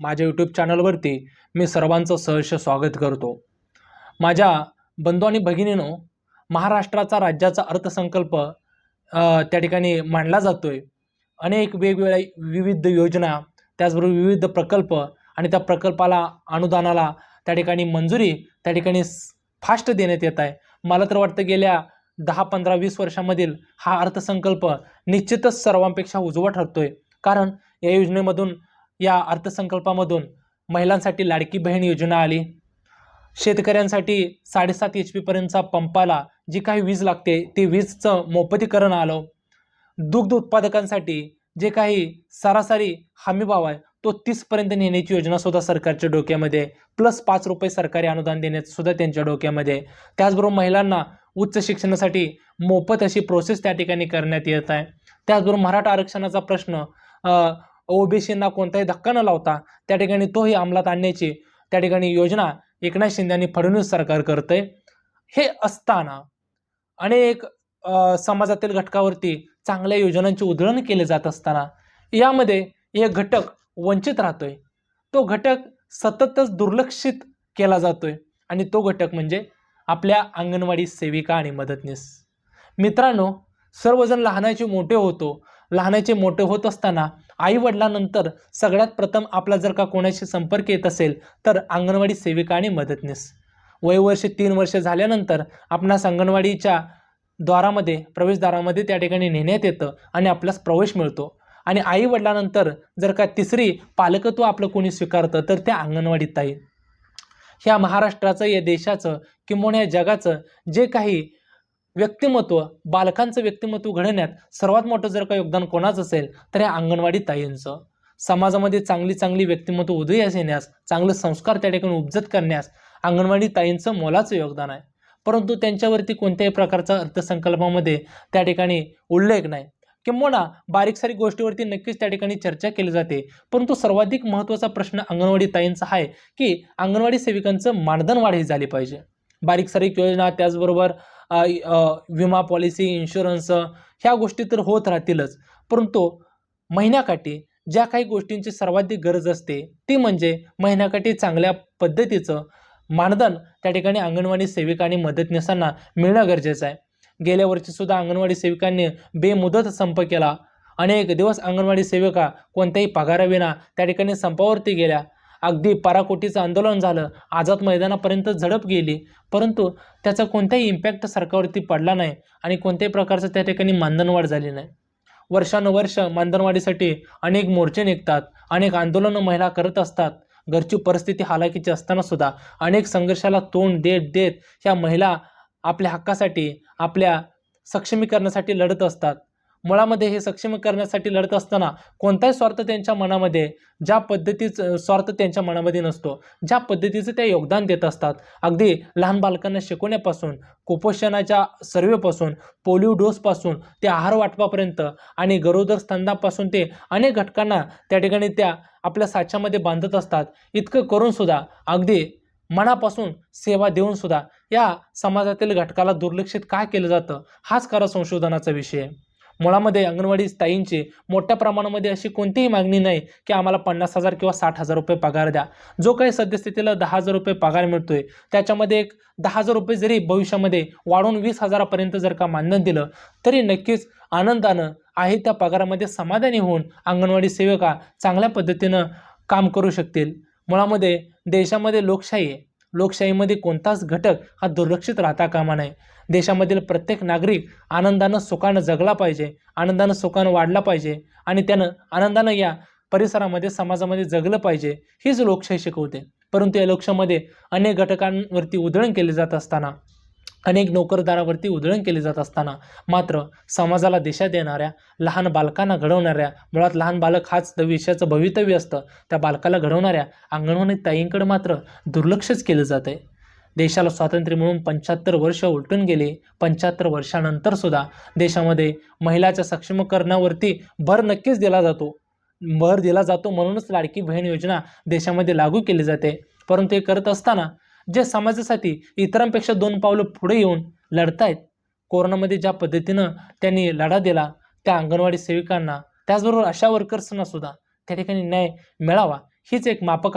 माझ्या यूट्यूब चॅनलवरती मी सर्वांचं सहर्ष स्वागत करतो. माझ्या बंधू आणि भगिनीनो महाराष्ट्राचा राज्याचा अर्थसंकल्प त्या ठिकाणी मांडला जातो आहे अनेक वेगवेगळ्या विविध योजना त्याचबरोबर विविध प्रकल्प आणि त्या प्रकल्पाला अनुदानाला त्या ठिकाणी मंजुरी त्या ठिकाणी फास्ट देण्यात येत आहे. मला तर वाटतं गेल्या दहा पंधरा वीस वर्षामधील हा अर्थसंकल्प निश्चितच सर्वांपेक्षा उजवा ठरतोय. कारण या योजनेमधून या अर्थसंकल्पामधून महिलांसाठी लाडकी बहीण योजना आली. शेतकऱ्यांसाठी साडेसात एच पीपर्यंतचा पंपाला जी काही वीज लागते ते वीजचं मोफतीकरण आलं. दुग्ध उत्पादकांसाठी जे काही सरासरी हमीभाव आहे तो तीसपर्यंत नेण्याची योजना सुद्धा सरकारच्या डोक्यामध्ये. प्लस पाच रुपये सरकारी अनुदान देण्याचं सुद्धा त्यांच्या डोक्यामध्ये. त्याचबरोबर महिलांना उच्च शिक्षणासाठी मोफत अशी प्रोसेस त्या ठिकाणी करण्यात येत आहे. त्याचबरोबर मराठा आरक्षणाचा प्रश्न ओबीसींना कोणताही धक्का न लावता त्या ठिकाणी तोही अंमलात आणण्याची त्या ठिकाणी योजना एकनाथ शिंदे आणि फडणवीस सरकार करतंय. हे असताना अनेक समाजातील घटकावरती चांगल्या योजनांचे उधळण केले जात असताना यामध्ये एक घटक वंचित राहतोय. तो घटक सततच दुर्लक्षित केला जातोय आणि तो घटक म्हणजे आपल्या अंगणवाडी सेविका आणि मदतनीस. मित्रांनो सर्वजण लहानाचे मोठे होतो लहानाचे मोठे होत असताना आई वडिलांनंतर सगळ्यात प्रथम आपला जर का कोणाशी संपर्क येत असेल तर अंगणवाडी सेविका आणि मदतनीस. वयवर्ष तीन वर्ष झाल्यानंतर आपणास अंगणवाडीच्या द्वारामध्ये प्रवेशद्वारामध्ये त्या ठिकाणी नेण्यात येतं आणि आपल्यास प्रवेश मिळतो. आणि आई वडिलांनंतर जर का तिसरी पालकत्व आपलं कोणी स्वीकारतं तर त्या अंगणवाडीत आहे ह्या महाराष्ट्राचं या देशाचं किंवा या जगाचं जे काही व्यक्तिमत्व बालकांचं व्यक्तिमत्व घडवण्यात सर्वात मोठं जर का योगदान कोणाचं असेल तर या अंगणवाडी ताईंचं. समाजामध्ये चांगली चांगली व्यक्तिमत्व उदयास येण्यास चांगले संस्कार त्या ठिकाणी उपजत करण्यास अंगणवाडी ताईंचं मोलाचं योगदान आहे. परंतु त्यांच्यावरती कोणत्याही प्रकारचा अर्थसंकल्पामध्ये त्या ठिकाणी उल्लेख नाही. किंबहुना बारीक सारीक गोष्टीवरती नक्कीच त्या ठिकाणी चर्चा केली जाते. परंतु सर्वाधिक महत्त्वाचा प्रश्न अंगणवाडी ताईंचा आहे की अंगणवाडी सेविकांचं मानधन वाढ ही झाली पाहिजे. बारीक सारीक योजना त्याचबरोबर विमा पॉलिसी इन्शुरन्स ह्या गोष्टी तर होत राहतीलच. परंतु महिन्याकाठी ज्या काही गोष्टींची सर्वाधिक गरज असते ती म्हणजे महिन्याकाठी चांगल्या पद्धतीचं मानधन त्या ठिकाणी अंगणवाडी सेविका आणि मदतनीसांना मिळणं गरजेचं आहे. गेल्या वर्षीसुद्धा अंगणवाडी सेविकांनी बेमुदत संप केला. अनेक दिवस अंगणवाडी सेविका कोणत्याही पगाराविना त्या ठिकाणी संपावरती गेल्या. अगदी पराकोटीचं आंदोलन झालं. आझाद मैदानापर्यंत झडप गेली. परंतु त्याचा कोणताही इम्पॅक्ट सरकारवरती पडला नाही आणि कोणत्याही प्रकारचं त्या ठिकाणी मानधनवाढ झाली नाही. वर्षानुवर्ष मानधनवाढीसाठी अनेक मोर्चे निघतात. अनेक आंदोलनं महिला करत असतात. घरची परिस्थिती हालाकीची असताना सुद्धा अनेक संघर्षाला तोंड देत देत ह्या महिला आपल्या हक्कासाठी आपल्या सक्षमीकरणासाठी लढत असतात. मुळामध्ये हे सक्षम करण्यासाठी लढत असताना कोणताही स्वार्थ त्यांच्या मनामध्ये ज्या पद्धतीचं स्वार्थ त्यांच्या मनामध्ये नसतो ज्या पद्धतीचं ते योगदान देत असतात. अगदी लहान बालकांना शिकवण्यापासून कुपोषणाच्या सर्वेपासून पोलिओ डोसपासून ते आहार वाटपापर्यंत आणि गरोदर स्तंभापासून ते अनेक घटकांना त्या ठिकाणी त्या आपल्या साच्यामध्ये बांधत असतात. इतकं करूनसुद्धा अगदी मनापासून सेवा देऊनसुद्धा या समाजातील घटकाला दुर्लक्षित का केलं जातं? हाच खरा संशोधनाचा विषय आहे. मुळामध्ये अंगणवाडी ताईंची मोठ्या प्रमाणामध्ये अशी कोणतीही मागणी नाही की आम्हाला पन्नास हजार किंवा साठ हजार रुपये पगार द्या. जो काही सद्यस्थितीला दहा हजार रुपये पगार मिळतोय त्याच्यामध्ये एक दहा हजार रुपये जरी भविष्यामध्ये वाढवून वीस हजारापर्यंत जर का मानधन दिलं तरी नक्कीच आनंदानं आहे त्या पगारामध्ये समाधानी होऊन अंगणवाडी सेविका चांगल्या पद्धतीनं काम करू शकतील. मुळामध्ये देशामध्ये लोकशाही आहे. लोकशाहीमध्ये कोणताच घटक हा दुर्लक्षित राहता कामा नये. देशामधील प्रत्येक नागरिक आनंदानं सुखानं जगला पाहिजे आनंदानं सुखानं वाढला पाहिजे आणि त्यानं आनंदानं या परिसरामध्ये समाजामध्ये जगलं पाहिजे हीच लोकशाही शिकवते. परंतु या लोकशाहीमध्ये अनेक घटकांवरती उधळण केले जात असताना अनेक नोकरदारावरती उधळण केली जात असताना मात्र समाजाला दिशा देणाऱ्या लहान बालकांना घडवणाऱ्या मुळात लहान बालक हाच विषयाचं भवितव्य असतं त्या बालकाला घडवणाऱ्या अंगणवाडी ताईंकडे मात्र दुर्लक्षच केलं जात आहे देशाला स्वातंत्र्य मिळून पंच्याहत्तर वर्ष उलटून गेले पंच्याहत्तर वर्षानंतर सुद्धा देशामध्ये महिलाच्या सक्षमीकरणावरती भर नक्कीच दिला जातो. भर दिला जातो म्हणूनच लाडकी बहीण योजना देशामध्ये लागू केली जाते. परंतु हे करत असताना जे समाजासाठी इतरांपेक्षा दोन पावलं पुढे येऊन लढतायत. कोरोनामध्ये ज्या पद्धतीनं त्यांनी लढा दिला त्या अंगणवाडी सेविकांना त्याचबरोबर अशा वर्कर्सना सुद्धा त्या ठिकाणी न्याय मिळावा हीच एक मापक